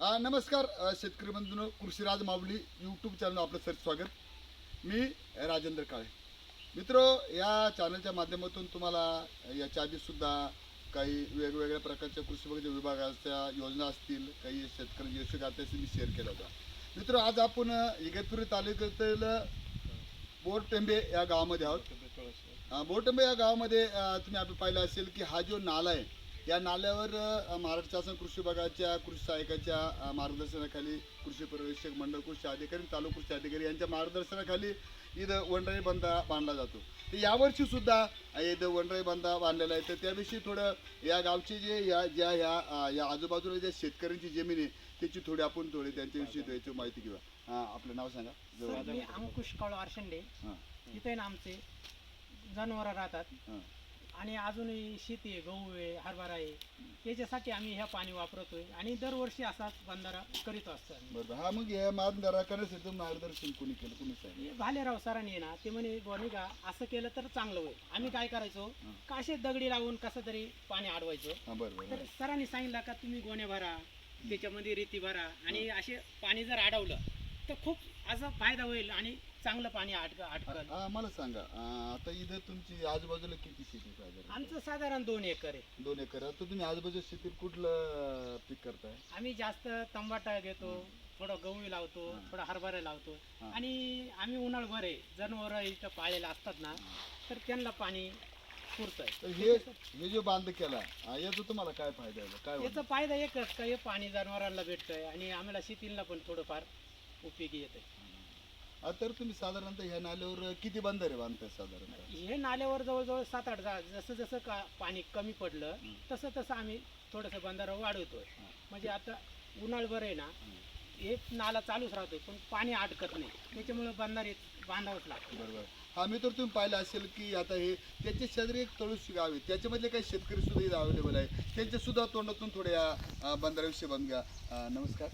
नमस्कार शेतकरी बंधूंनो कृषीराज माऊली यूट्यूब चॅनल आपलं सर स्वागत. मी राजेंद्र काळे. मित्र या चॅनलच्या माध्यमातून तुम्हाला याच्या आधीसुद्धा काही वेगवेगळ्या प्रकारच्या कृषी विभाग- विभागाच्या योजना असतील काही शेतकरी यशोगाथा असतील मी शेअर केल्या होत्या. मित्र आज आपण इगतपुरी तालुक्यातील बोरटेंबे या गावामध्ये आहोत. बोरटेंबे या गावामध्ये तुम्ही आपण पाहिलं असेल की हा जो नाला आहे या नाल्यावर महाराष्ट्र शासन कृषी विभागाच्या कृषी सहायकाच्या अ, मार्गदर्शनाखाली कृषी पर्यवेक्षक मंडळ कृषी अधिकारी तालुका कृषी अधिकारी यांच्या मार्गदर्शनाखाली इथं वनराई बंधा बांधला जातो. तर यावर्षी सुद्धा इथं वनराई बंधा बांधलेला आहे. तर त्याविषयी थोडं या गावचे जे या ज्या ह्या या आजूबाजूला ज्या शेतकऱ्यांची जमीन आहे त्याची थोडी आपण थोडी त्यांच्याविषयी त्याची माहिती घेऊया. आपलं नाव सांगा. अंकुश काळू आरशंडे. इथे आमचे जनावरं राहतात. आणि अजूनही शेती आहे गहू आहे हरभरा आहे याच्यासाठी आम्ही ह्या पाणी वापरतोय आणि दरवर्षी असाच बंधारा करीत असतो हा मग या मार्गदर्शन कोणी केलं कोणी सांगितलं हे भालेराव सरांनी आहे ना ते म्हणे गोणी का असं केलं तर चांगलं होईल. आम्ही काय करायचो का असे दगडी लावून कसं तरी पाणी अडवायचो. हा तर सरांनी सांगितलं का तुम्ही गोण्या भरा त्याच्यामध्ये रेती भरा आणि असे पाणी जर अडवलं तर खूप असा फायदा होईल आणि चांगलं पाणी अटक अटकल हा मला सांगा अं, आता इथं तुमची आजूबाजूला किती शेती साधारण? आमचं साधारण दोन एकर आहे. दोन एकर. आता तुम्ही आजूबाजूच्या शेतीत कुठलं पीक करताय? आम्ही जास्त तंबाटा घेतो थोडं गहू लावतो थोडं हरभरा लावतो. हा. आणि आम्ही उन्हाळभर आहे. जनावर इथं पाळलेले असतात ना तर त्यांना पाणी पुरतंय. तर हे हे जो बांध केला याचा तुम्हाला काय फायदा आहे? काय याचा? फायदा एकच का हे पाणी जनावरांना भेटतंय आणि आम्हाला शेतीला पण थोडंफार उपयोगी येतंय. अं, तर तुम्ही साधारणतः ह्या नाल्यावर किती बंधारे बांधताय साधारणतः? हे नाल्यावर जवळजवळ सात आठ जा जसं जसं का पाणी कमी पडलं हं. तसं तसं आम्ही थोडंसं बंधारा वाढवतोय. हं. म्हणजे आता उन्हाळभर आहे ना हे नाला चालूच राहतोय पण पाणी अटकत नाही. त्याच्यामुळे बंधारे बांधावंच लागतं बरोबर. हा मी तर तुम्ही पाहिलं असेल की आता हे त्याचे शेजारी एक तळुशी गाव आहे. त्याच्यामधले काही शेतकरी सुद्धा इथं अवेलेबल आहे त्यांच्या सुद्धा तोंडातून थोड्या बंधाऱ्याविषयी बंद घ्या. अं, नमस्कार.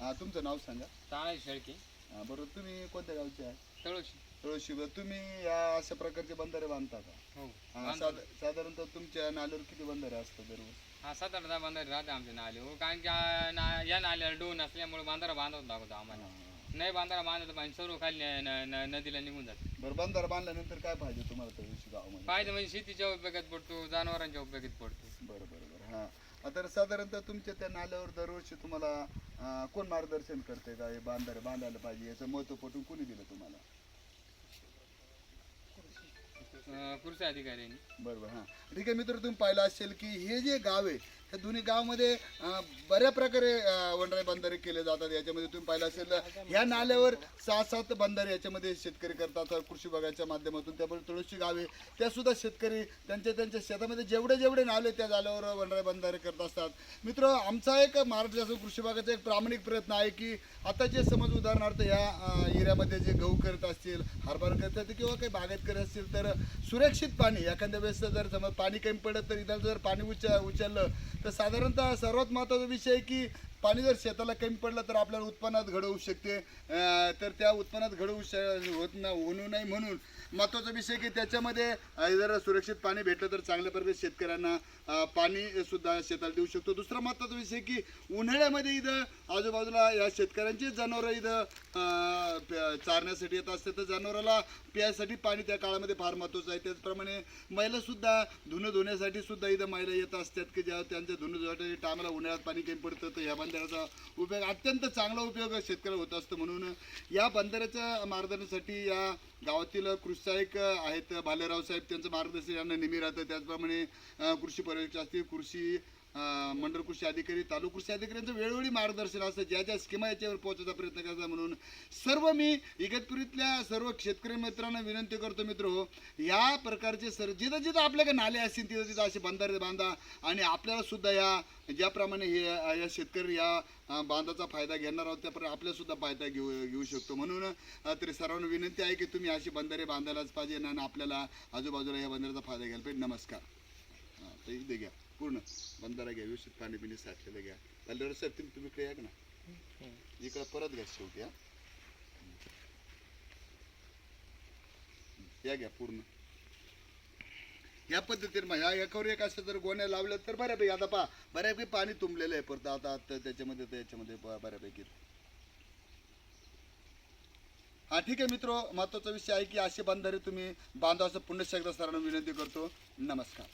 अं, तुमचं नाव सांगा. ताळा शेळके. अं, बरोबर तुम्ही कोणत्या गावचे आहे? तळोशी. तुळशी तुम्ही या अशा प्रकारचे बंधारे बांधता का? हो हा, साध- साधारणतः तुमच्या नाल्यावर किती बंधारे असतात दररोज? हा सात आठ दहा बांधारे राहते आमच्या नाले. हो कारण की आ, ना- या नाल्याला डोन असल्यामुळे बांधारा बांधत लागतो आम्हाला. नाही बांधारा बांधत पाहिजे सर्व खाली न- न- न- नदीला निघून जाते. बरं बंधारा बांधल्यानंतर काय पाहिजे तुम्हाला तुळशी गावामध्ये? फायदा म्हणजे शेतीच्या उपयोगात पडतो जनावरांच्या उपयोगात पडतो. बरं बरं बरं. हां. तर साधारणतः तुमच्या त्या नाल्यावर दरवर्षी तुम्हाला अं, कोण मार्गदर्शन करते का? हे बांधारे बांधायला पाहिजे याचं महत्त्व पटवून कोणी दिलं तुम्हाला? अं, कृषी अधिकाऱ्यांनी. बरोबर हां. ठीक आहे मित्र तुम्ही पाहिलं असेल की हे जे गाव आहे ह्या दोन्ही गावामध्ये बऱ्या प्रकारे अं, वनराई बंधारे केले जातात. याच्यामध्ये तुम्ही पाहिलं असेल ह्या नाल्यावर सहा सात बंधारे याच्यामध्ये शेतकरी करतात. कृषी विभागाच्या माध्यमातून. त्यामुळे तुळशी गावे त्यासुद्धा शेतकरी त्यांच्या त्यांच्या शेतामध्ये जेवढे जेवढे नाले त्या नाल्यावर वनराई बंधारे करत असतात. मित्र आमचा एक महाराष्ट्र कृषी विभागाचा एक प्रामाणिक प्रयत्न आहे की आता जे समज उदाहरणार्थ ह्या एरियामध्ये जे गहू करत असतील हरभरा करत असतील किंवा काही बागायत करत असतील तर सुरक्षित पाणी एखाद्या वेळेस जर समज पाणी कमी पडत तर इथं जर पाणी उच उचललं तर साधारणतः सर्वात महत्त्वाचा विषय आहे की पाणी जर शेताला कमी पडलं तर आपल्याला उत्पन्नात घड होऊ शकते तर त्या उत्पन्नात घड होऊ श- होत ना होऊ नये म्हणून महत्त्वाचा विषय की त्याच्यामध्ये जर सुरक्षित पाणी भेटलं तर चांगल्या प्रकारे शेतकऱ्यांना पाणी सुद्धा शेताला देऊ शकतो. दुसरा महत्त्वाचा विषय की उन्हाळ्यामध्ये इथं आजूबाजूला या शेतकऱ्यांची जनावरं इथं चारण्यासाठी येत असते तर जनावराला प्यायसाठी पाणी त्या काळामध्ये फार महत्त्वाचं आहे. त्याचप्रमाणे महिलासुद्धा धुणं धुण्यासाठी सुद्धा इथं महिला येत असतात की ज्या त्यांच्या धुणं धुण्यासाठी टायमाला उन्हाळ्यात पाणी कमी पडतं. तर ह्या बंधाऱ्याचा उपयोग अत्यंत चांगला उपयोग शेतकऱ्याला होत असतो. म्हणून या बंदराच्या मार्गदर्शनासाठी या गावातील कृषी आहेत भालेराव साहेब त्यांचं मार्गदर्शन यांना नेहमी राहतं. त्याचप्रमाणे कृषी पर्यवेक्षक असतील कृषी मंडळ कृषी अधिकारी तालुक कृषी अधिकाऱ्यांचं वेळोवेळी मार्गदर्शन असतं. ज्या ज्या स्कीमा याच्यावर पोहोचायचा प्रयत्न करतात म्हणून सर्व मी इगतपुरीतल्या सर्व शेतकरी मित्रांना विनंती करतो मित्र हो या प्रकारचे सर जिथं जिथं आपल्याकडे नाले असतील तिथं तिथं असे बंधारे बांधा आणि आपल्याला सुद्धा या ज्याप्रमाणे हे या शेतकरी या बांधाचा फायदा घेणार आहोत त्याप्रमाणे आपल्याला सुद्धा फायदा घेऊ घेऊ शकतो. म्हणून तरी सर्वांना विनंती आहे की तुम्ही अशी बंधारे बांधायलाच पाहिजे आणि आपल्याला आजूबाजूला या बंधाऱ्याचा फायदा घ्यायला पाहिजे. नमस्कार. हां तर इथे घ्या. पूर्ण बंधारा घ्या व्यवस्थित पाणी बिणी साठलेलं घ्या. कलर सर तुम्ही तुम्ही इकडे या का ना? इकडं परत घ्या शेवटी हा. या घ्या पूर्ण. ह्या पद्धतीने मग ह्या एकावर एक असं जर गोण्या लावल्या तर बऱ्यापैकी आता पहा बऱ्यापैकी पाणी तुंबलेलं आहे परत आता आता त्याच्यामध्ये त्याच्यामध्ये बऱ्यापैकी. हा ठीक आहे मित्र महत्त्वाचा विषय आहे की असे बंधारे तुम्ही बांधा असं पुण्यशक्र सरांना विनंती करतो. नमस्कार.